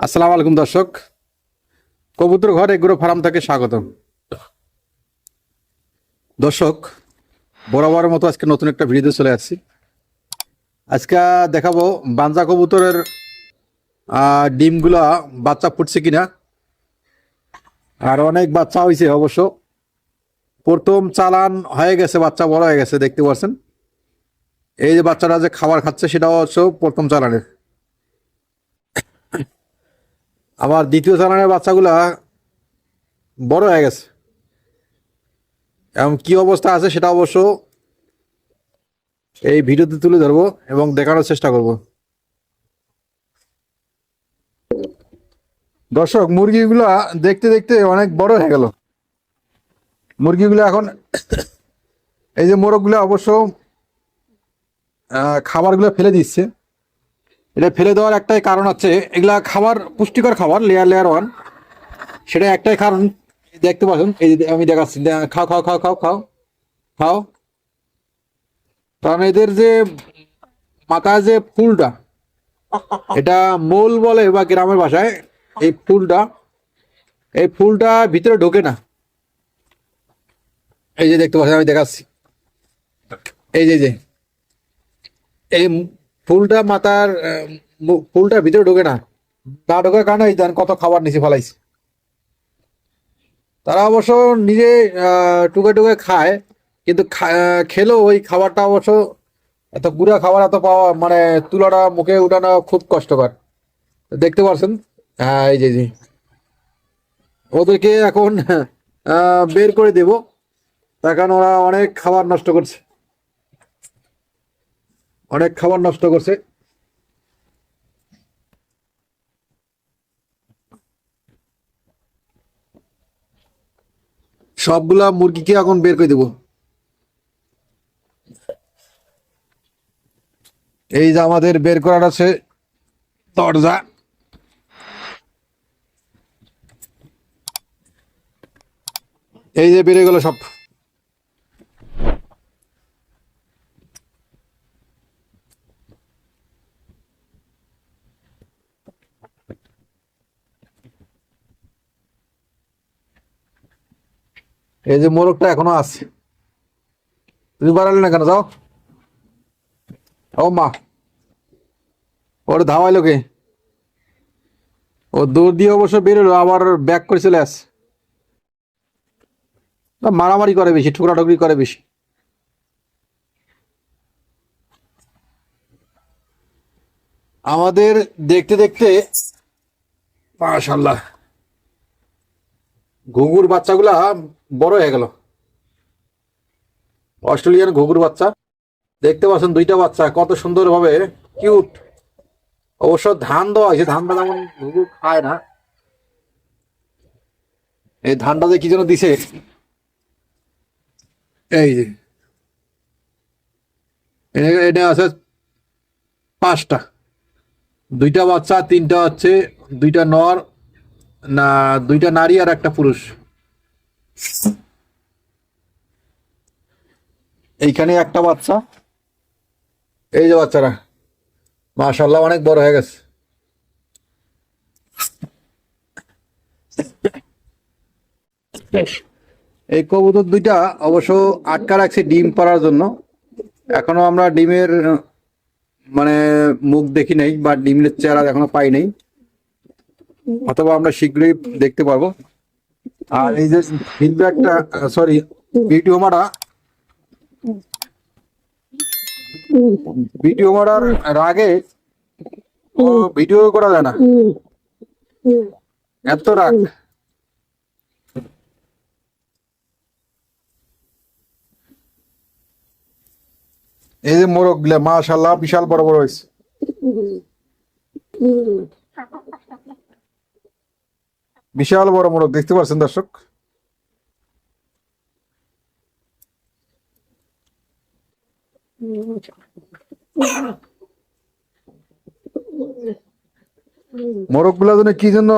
আসসালামু আলাইকুম দর্শক। কবুতর ঘর এগুলো ফার্ম থেকে স্বাগতম। দর্শক, বরাবরের মতো আজকে নতুন একটা ভিডিওতে চলে আসছি। আজকে দেখাবো বাঞ্জা কবুতরের ডিমগুলা বাচ্চা ফুটছে কিনা। আর অনেক বাচ্চা হয়েছে অবশ্য। প্রথম চালান হয়ে গেছে, বাচ্চা বড় হয়ে গেছে, দেখতে পাচ্ছেন। এই যে বাচ্চারা যে খাবার খাচ্ছে, সেটাও হচ্ছে প্রথম চালানের। আবার দ্বিতীয় চালানের বাচ্চাগুলা বড় হয়ে গেছে। এবং কি অবস্থা আছে সেটা অবশ্য এই ভিডিওতে তুলে ধরবো এবং দেখানোর চেষ্টা করব। দর্শক, মুরগিগুলা দেখতে দেখতে অনেক বড় হয়ে গেল। মুরগিগুলো এখন এই যে মোরগগুলো অবশ্য খাবারগুলো ফেলে দিচ্ছে। এটা ফেলে দেওয়ার একটাই কারণ আছে এগুলা খাবার, পুষ্টিকর খাবার লেয়ার লেয়ার ওয়ান সেটা একটাই কারণ। দেখতে পাচ্ছেন, এই আমি দেখাচ্ছি খাও খাও খাও খাও খাও খাও। কারণ এদের যে মাথায় যে ফুলটা, এটা মোল বলে বা গ্রামের ভাষায় এই ফুলটা এই ফুলটা ভিতরে ঢোকে না। এই যে দেখতে পাচ্ছেন, আমি দেখাচ্ছি। এই যে এই যে, এই ফুলটা মাথার ফুলটা ভিতরে ঢোকে না। না ঢোকার কারণে এই দেন কত খাবার নিচে ফেলাইছে। তারা অবশ্য নিজে টুকে টুকে খায়, কিন্তু খেলেও ওই খাবারটা অবশ্য এত গুড়া খাবার এত পাওয়া মানে তুলাটা মুখে উঠানো খুব কষ্টকর। দেখতে পাচ্ছেন হ্যাঁ এই যে জি ওদেরকে এখন বের করে দেব। তার কারণ ওরা অনেক খাবার নষ্ট করছে। অনেক খাবার নষ্ট করছে। সবগুলা মুরগিকে এখন বের করে দেব। এই যে আমাদের বের করার আছে দরজা। এই যে বেড়ে গেল সব। এই যে মোরগটা এখনও আছে। তুমি বাড়ালে না কেন? যাও। ও মা। ওর ধাওয়াইলো কে? ও দৌড় দিয়ে অবশ্য বেরোলো, আবার ব্যাক করে চলে আসে। মারামারি করে বেশি, ঠুকরাঠুকরি করে বেশি। আমাদের দেখতে দেখতে মাশাল্লাহ ঘুঘুর বাচ্চাগুলা বড় হয়ে গেল। অস্ট্রেলিয়ান ঘুঘুর বাচ্চা। দেখতে পাচ্ছেন দুইটা বাচ্চা, কত সুন্দরভাবে কিউট। অবশ্য ধান দেওয়া হয়েছে, ধানটা যেমন ঘুঘু খায় না। এই ধানটাতে কি যেন দিছে। এই যে। এটা আছে পাঁচটা। দুইটা বাচ্চা, তিনটা হচ্ছে, দুইটা নর না দুইটা নারী আর একটা পুরুষ। এইখানে একটা বাচ্চা? এই যে বাচ্চারা মাশাল্লাহ অনেক বড় হয়ে গেছে। এই কবুতর দুইটা অবশ্য আটকা রাখছে ডিম পাড়ার জন্য। এখনও আমরা ডিমের মানে মুখ দেখি নাই বা ডিমের চেহারা এখনও পাই নাই। অথবা আমরা শীঘ্রই দেখতে পারব। আর এই যে ফিডব্যাকটা সরি ভিডিও মারা ভিডিও মারার রাগে ভিডিও করা যায় না। এত রাগ। এই যে মোরগগুলা মাশাল্লাহ বিশাল বড় বড় হয়েছে। বিশাল বড় মোরগ দেখতে পাচ্ছেন দর্শক? মোরগগুলা কি জন্য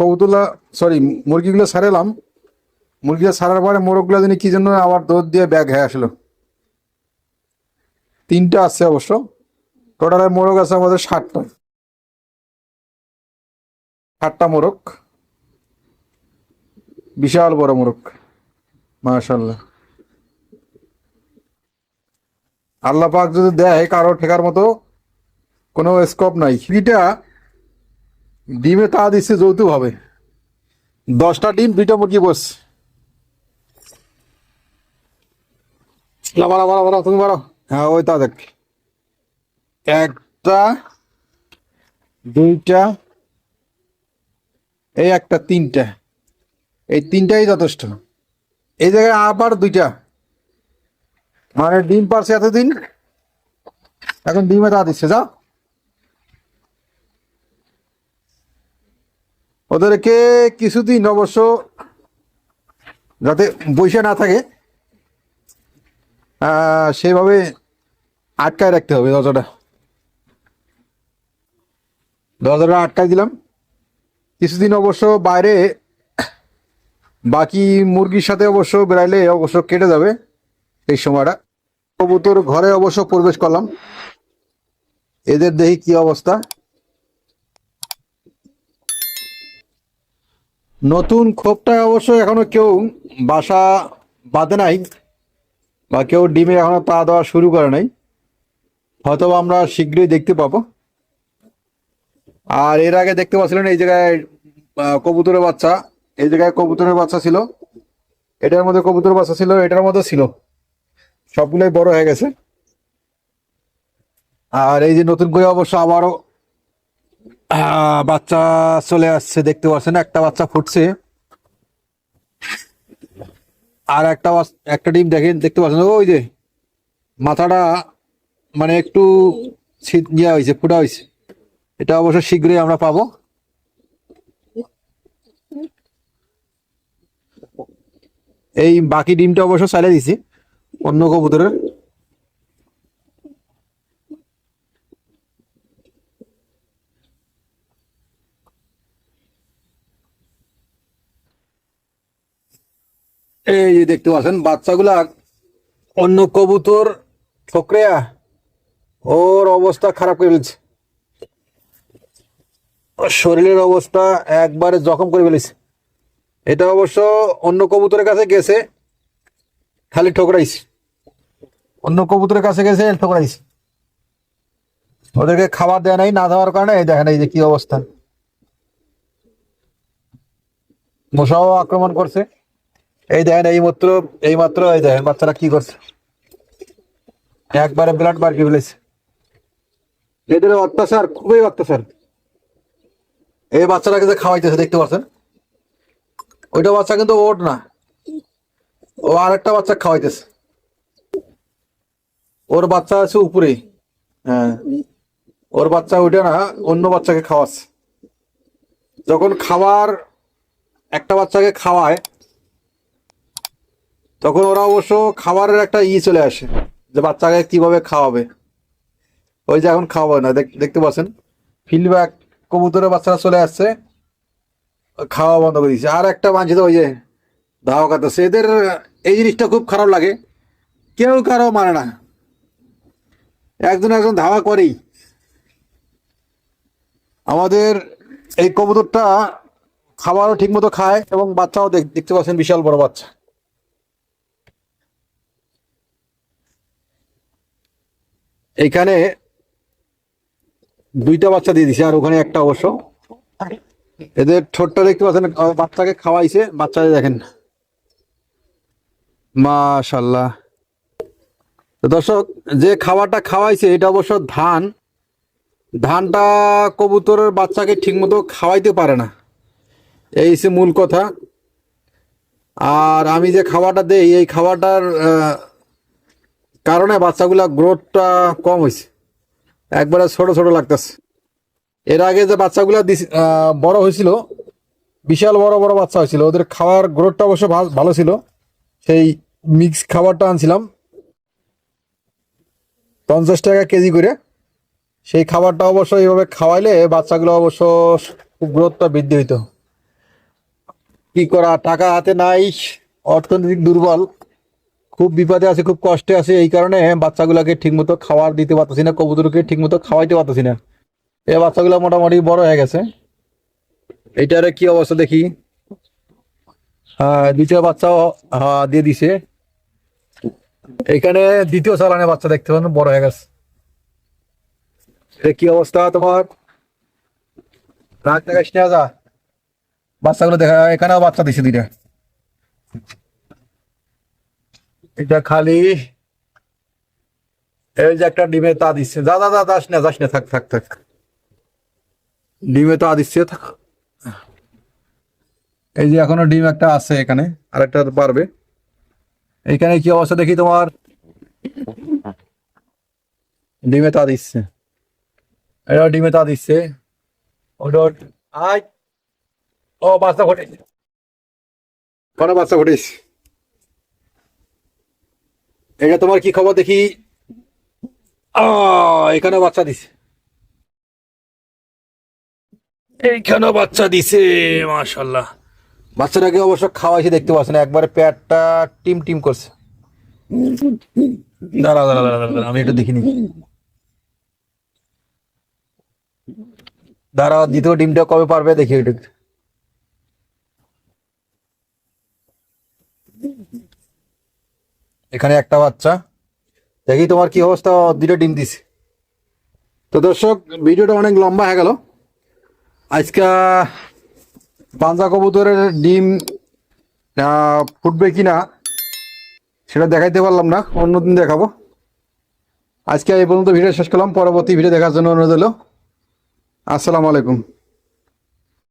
কবুতলা সরি মুরগিগুলো সারালাম। মুরগিটা সারার পরে মোরগগুলা কি জন্য আবার দুধ দিয়ে ব্যাগ হয়ে আসলো। তিনটা আছে অবশ্য। টোটালে মোরগ আছে আমাদের ষাটটা। ঠাট্টা মোরক বিশাল বড় মোরক মাশাল্লাহ আল্লাহ পাক যদি দেয়, কারও ঠেকার মতো কোনো স্কোপ নাই। এটা ডিমে তা দিচ্ছে, যৌতুক হবে। দশটা ডিম, দুইটা মুরগি বস। বাড়া বাড়া বাড়া, তুমি বাড়াও। হ্যাঁ ওই তা দেখ। একটা, দুইটা এই একটা, তিনটা। এই তিনটাই যথেষ্ট। এই জায়গায় আবার দুইটা। মানে ডিম পারছে এতদিন, এখন ডিমে তা দিচ্ছে, যাও। ওদেরকে কিছুদিন অবশ্য যাতে বসে না থাকে সেভাবে আটকায় রাখতে হবে দরজাটা। দরজাটা আটকায় দিলাম। কিছুদিন অবশ্য বাইরে, বাকি মুরগির সাথে অবশ্য বেড়াইলে অবশ্য কেটে যাবে এই সময়টা। কবুতর ঘরে অবশ্য প্রবেশ করলাম। এদের দেখি কি অবস্থা। নতুন খোপটা অবশ্য এখনও কেউ বাসা বাঁধে নাই বা কেউ ডিমে এখনও তা দেওয়া শুরু করে নাই। হয়তো আমরা শীঘ্রই দেখতে পাবো। আর এর আগে দেখতে পাচ্ছিলেন এই জায়গায় কবুতরের বাচ্চা। এই জায়গায় কবুতরের বাচ্চা ছিল। এটার মধ্যে কবুতরের বাচ্চা ছিল, এটার মধ্যে ছিল। সবগুলোই বড় হয়ে গেছে। আর এই যে নতুন করে অবশ্য আবারও বাচ্চা চলে আসছে, দেখতে পাচ্ছেন, একটা বাচ্চা ফুটছে। আর একটা একটা ডিম দেখেন, দেখতে পাচ্ছেন, ওই যে মাথাটা মানে একটু ছিট ইয়া হয়েছে, ফুটা হয়েছে। এটা অবশ্য শীঘ্রই আমরা পাবো। এই বাকি ডিমটা অবশ্য চালিয়ে দিছি, অন্য কবুতরের। এই যে দেখতে পাচ্ছেন, বাচ্চাগুলা অন্য কবুতর ঠোকরেয়া ওর অবস্থা খারাপ করে ফেলছে। শরীরের অবস্থা একবারে জখম করে ফেলেছে। এটা অবশ্য অন্য কবুতরের কাছে গেছে, খালি ঠোকরাইছে। অন্য কবুতরের কাছে গেছে, ঠোকরাইছে। ওদেরকে খাবার দেয় নাই, না দেওয়ার কারণে এই দেখেন এই যে কি অবস্থা। মশাও আক্রমণ করছে। এই দেখেন এই মাত্র এই মাত্র, এই দেখেন বাচ্চারা কি করছে। একবারে ব্লাড বার কি ফেলেছে। এদের অত্যাচার খুবই অত্যাচার। এই বাচ্চাটাকে যে খাওয়াইতেছে, দেখতে পাচ্ছেন ওইটা বাচ্চা কিন্তু ওট না। ও আরেকটা বাচ্চা খাওয়াইতেছে। ওর বাচ্চা আছে উপরে। হ্যাঁ। ওর বাচ্চা ওইটা না, অন্য বাচ্চাকে খাওয়াচ্ছে। যখন খাবার একটা বাচ্চাকে খাওয়ায়, তখন ওরা অবশ্য খাবারের একটা ই চলে আসে, যে বাচ্চাকে কীভাবে খাওয়াবে। ওই যে এখন খাওয়াবে না, দেখ- দেখতে পাচ্ছেন? ফিল্ডব্যাক কবুতরের বাচ্চারা চলে আসছে। খাওয়া বন্ধ করে দিয়েছে। আর একটা বাঞ্ছিত ওই যে ধাওয়া কাটতেছে এদের, এই জিনিসটা খুব খারাপ লাগে। কেউ কারও মানে না। একজন একজন ধাওয়া করেই। আমাদের এই কবুতরটা খাবারও ঠিক মতো খায় এবং বাচ্চাও দেখতে পাচ্ছেন বিশাল বড় বাচ্চা। এইখানে দুইটা বাচ্চা দিয়ে দিছে, আর ওখানে একটা অবশ্য। এদের ঠোঁটটা দেখতে পাচ্ছেন বাচ্চাকে খাওয়াইছে বাচ্চাকে দেখেন। মাশাল্লাহ দর্শক, যে খাবারটা খাওয়াইছে, এটা অবশ্য ধান। ধানটা কবুতরের বাচ্চাকে ঠিকমতো খাওয়াইতে পারে না। এই সে মূল কথা। আর আমি যে খাবারটা দেই, এই খাবারটার কারণে বাচ্চাগুলা গ্রোথটা কম হয়েছে একবারে ছোট ছোট লাগতেছে। এর আগে যে বাচ্চাগুলা বড় হয়েছিল, বিশাল বড় বড় বাচ্চা হয়েছিল, ওদের খাওয়ার গ্রোথটা অবশ্য ভালো ছিল। সেই মিক্স খাবারটা আনছিলাম। পঞ্চাশ টাকা কেজি করে। সেই খাবারটা অবশ্য এইভাবে খাওয়াইলে বাচ্চাগুলো অবশ্য গ্রোথটা বৃদ্ধি হইতো। কি করা, টাকা হাতে নাই, অর্থনৈতিক দুর্বল। খুব বিপদে আছে খুব কষ্টে আছে এই কারণে বাচ্চাগুলোকে ঠিকমতো খাবার দিতে পারতেছি না কবুতরকে ঠিকমতো খাওয়াইতে পারতেছি না। এই বাচ্চাগুলো মোটামুটি বড় হয়ে গেছে। এইটার কি অবস্থা দেখি? হ্যাঁ দ্বিতীয় বাচ্চাও হ্যাঁ, দিয়ে দিছে। এখানে দ্বিতীয় চালানে বাচ্চা দেখতে পান বড় হয়ে গেছে। কি অবস্থা তোমার? রাত দেখাস না যা। বাচ্চাগুলো দেখা এখানেও বাচ্চা দিছে দুইটা। এটা খালি এই যে একটা ডিমে তা দিচ্ছে। যা যা যা না, যাস না, থাক থাক থাক। ডিমে তা দিচ্ছে, থাক। এই যে এখনও ডিম একটা আছে এখানে আর একটা পারবে। এখানে কি অবস্থা দেখি তোমার? ডিমে তা দিচ্ছে। এটা ডিমে তা দিচ্ছে। ওটা আয়। ও, বাচ্চা ঘটেছে কোনো বাচ্চা ঘটেছে এটা তোমার কি খবর দেখি? এখানে বাচ্চা দিছে। এইখানে বাচ্চা দিছে মাশাল্লাহ বাচ্চাটাকে অবশ্য খাওয়াইছে, দেখতে পাচ্ছেন, একবারে পেটটা টিম টিম করছে। দাঁড়া দাঁড়া দাঁড়া দাঁড়া আমি একটু দেখিনি দাঁড়া দ্বিতীয় ডিমটা কবে পারবে, দেখি একটু। এখানে একটা বাচ্চা। দেখি তোমার কি অবস্থা দুটো ডিম দিছে। তো দর্শক, ভিডিওটা অনেক লম্বা হয়ে গেল। আজকে, পাঞ্জা কবুতরের ডিম ফুটবে কি না সেটা দেখাইতে পারলাম না, অন্যদিন দেখাবো। আজকে এই পর্যন্ত ভিডিও শেষ করলাম, পরবর্তী ভিডিও দেখার জন্য অনুরোধ হলো আসসালামু আলাইকুম।